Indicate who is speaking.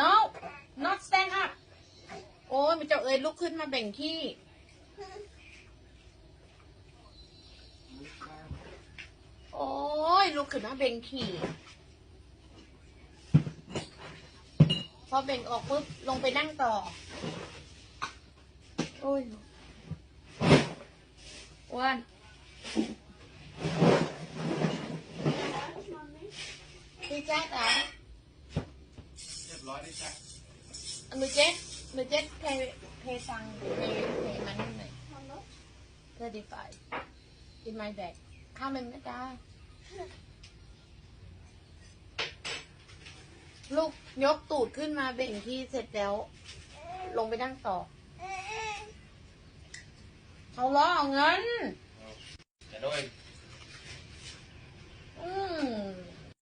Speaker 1: no not stand up โอ้ยมันจะเอ่ยลุกขึ้นมาแบ่งที่โอ้ยลุกขึ้นมาแบ่งขี่พอแบ่งออกปุ๊บลงไปนั่งต่อ โอ้ยอ้วันพี่แจ๊ดอะ
Speaker 2: เรียบร้อยได้จ้ะ
Speaker 1: มือเจ๊มือเจ๊เพย์เพย์ตังเพย์เพย์มันหน่อย thirty-five in my bag ข้าวมันนะจ๊ะลูกยกตูดขึ้นมาเบ่งที่เสร็จแล้ว ลงไปนั่งต่อเขาล้อเอาเงิน
Speaker 2: จะด้วย